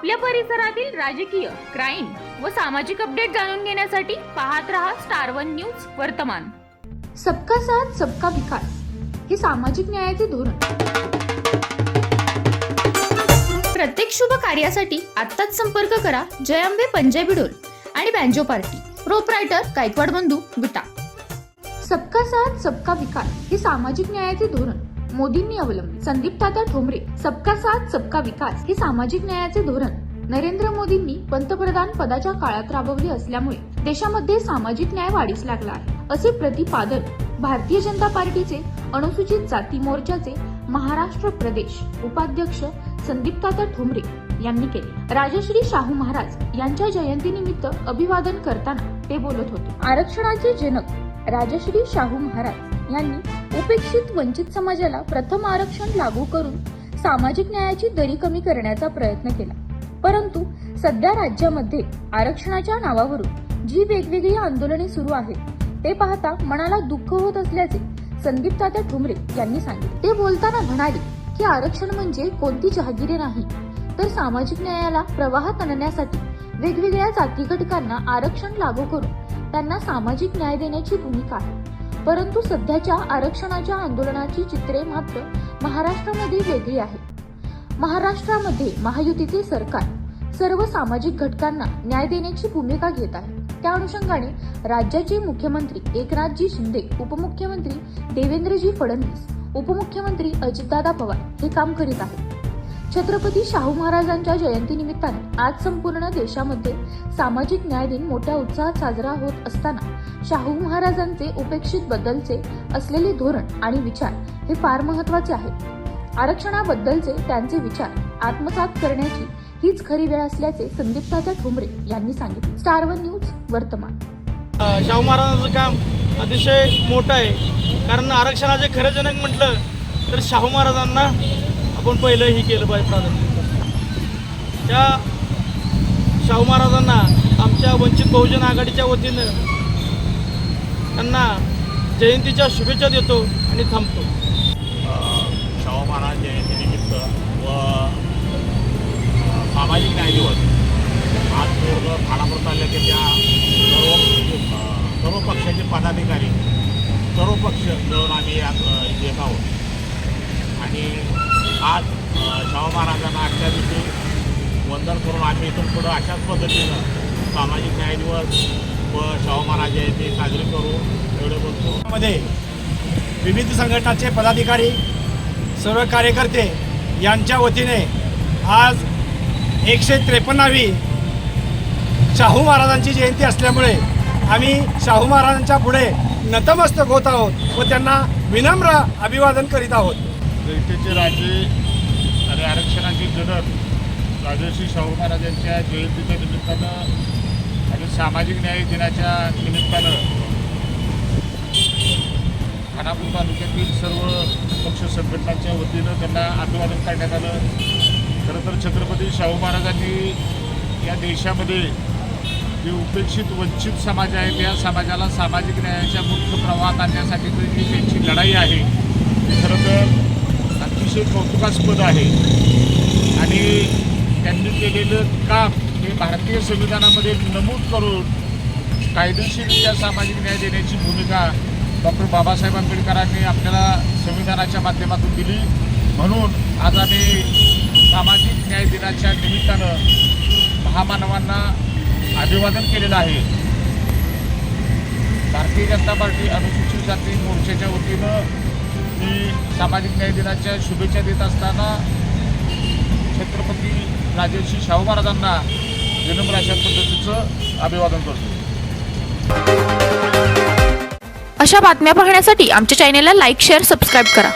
आपल्या परिसरातील राजकीय क्राईम व सामाजिक अपडेट जाणून घेण्यासाठी पाहत रहा स्टार वन न्यूज वर्तमान. सबका साथ सबका विकास. हे सामाजिक न्यायाचे धोरण. प्रत्येक शुभ कार्यासाठी आत्ताच संपर्क करा जयंबे पंजाबी डोल आणि बँजो पार्टी प्रोपरायटर गायकवाड बंधू विटा. सबका साथ सबका विकास. हे सामाजिक न्यायाचे धोरण. मोदींनी अवलंब संदीप तात्या ठोंबरे सबका साथ सबका विकास हे सामाजिक न्यायाचे धोरण. नरेंद्र मोदींनी पंतप्रधान पदाच्या काळात राबवले असल्यामुळे देशामध्ये सामाजिक न्याय वाढीस लागला आहे असे प्रतिपादन भारतीय जनता पार्टीचे अनुसूचित जाती मोर्चाचे महाराष्ट्र प्रदेश उपाध्यक्ष संदीप तात्या ठोंबरे यांनी केले. राजश्री शाहू महाराज यांच्या जयंतीनिमित्त अभिवादन करताना ते बोलत होते. आरक्षणाचे जनक राजश्री शाहू महाराज यांनी उपेक्षित वंचित समाजाला प्रथम आरक्षण लागू करून सामाजिक न्यायाची दरी कमी करण्याचा प्रयत्न केला. परंतु सध्या राज्यामध्ये आरक्षणाच्या नावावरून जी वेगवेगळी आंदोलने सुरू आहेत ते पाहता मनाला दुःख होत असल्याचे संदीप तात्या ठुमरे यांनी सांगितले. ते बोलताना म्हणाले की आरक्षण म्हणजे कोणती जहागिरी नाही तर सामाजिक न्यायाला प्रवाहात आणण्यासाठी वेगवेगळ्या जाती घटकांना आरक्षण लागू करून त्यांना सामाजिक न्याय देण्याची भूमिका आहे. परंतु सध्याच्या आरक्षणाच्या आंदोलनाची चित्रे मात्र महाराष्ट्रामध्ये वेगळी आहेत. महाराष्ट्रामध्ये महायुतीचे सरकार सर्व सामाजिक घटकांना न्याय देण्याची भूमिका घेत आहे. त्या अनुषंगाने राज्याचे मुख्यमंत्री एकनाथजी शिंदे उपमुख्यमंत्री देवेंद्रजी फडणवीस उपमुख्यमंत्री अजितदादा पवार हे काम करीत आहेत. छत्रपती शाहू महाराजांच्या जयंतीनिमित्ताने आज संपूर्ण देशामध्ये सामाजिक न्याय दिन मोठ्या उत्साहात साजरा होत असताना शाहू महाराजांचे उपेक्षित बद्दलचे असलेले धोरण आणि विचार हे फार महत्त्वाचे आहेत. आरक्षणाबद्दलचे त्यांचे विचार आत्मसात करण्याची हीच खरी वेळ असल्याचे संदीप तात्या ठोंबरे यांनी सांगितले. स्टार वन न्यूज वर्तमान. शाहू महाराजांचं काम अतिशय मोठं आहे. कारण आरक्षणाचे खरं जनक म्हटलं तर शाहू महाराजांना आपण पहिलं हे केलं पाहिजे प्राधान्य. त्या शाहू महाराजांना आमच्या वंचित बहुजन आघाडीच्या वतीनं त्यांना जयंतीच्या शुभेच्छा देतो आणि थांबतो. शाहू महाराज जयंतीनिमित्त व सामाजिक न्याय दिवस आज पूर्ण खानापूर तालुक्याच्या सर्व सर्व पक्षाचे पदाधिकारी सर्व पक्ष मिळून आम्ही यात येत आहोत. आणि आज शाहू महाराजांना आजच्या दिवशी वंदन करून आम्ही इथून पुढं अशाच पद्धतीनं सामाजिक न्याय दिवस व शाहू महाराज जयंती साजरी करू एवढे बोलतो. मध्ये विविध संघटनाचे पदाधिकारी सर्व कार्यकर्ते यांच्या वतीने आज एकशे त्रेपन्नावी शाहू महाराजांची जयंती असल्यामुळे आम्ही शाहू महाराजांच्या पुढे नतमस्तक होत आहोत व त्यांना विनम्र अभिवादन करीत आहोत. जयतेचे राजे आणि आरक्षणाचे जनक राजर्षी शाहू महाराजांच्या जयंतीच्या निमित्तानं आणि सामाजिक न्याय दिनाच्या निमित्तानं खानापूर तालुक्यातील सर्व पक्ष संघटनांच्या वतीनं त्यांना अभिवादन करण्यात आलं. खरं तर छत्रपती शाहू महाराजांनी या देशामध्ये जे उपेक्षित वंचित समाज आहे त्या समाजाला सामाजिक न्यायाच्या मुख्य प्रवाहात आणण्यासाठी जी त्यांची लढाई आहे खरं तर अतिशय कौतुकास्पद आहे. आणि त्यांनी केलेलं काम हे भारतीय संविधानामध्ये नमूद करून कायदेशीररित्या सामाजिक न्याय देण्याची भूमिका डॉक्टर बाबासाहेब आंबेडकरांनी आपल्याला संविधानाच्या माध्यमातून दिली. म्हणून आज आम्ही सामाजिक न्याय दिनाच्या निमित्तानं महामानवांना अभिवादन केलेलं आहे. भारतीय जनता पार्टी अनुसूचित जाती मोर्चाच्या वतीनं मी सामाजिक न्याय दिनाच्या शुभेच्छा देत असताना छत्रपती राजर्षी शाहू महाराजांना विनम्र अशा पद्धतीचं अभिवादन करतो. अशा बातम्या पाहण्यासाठी आमच्या चॅनेलला लाईक शेअर सबस्क्राईब करा.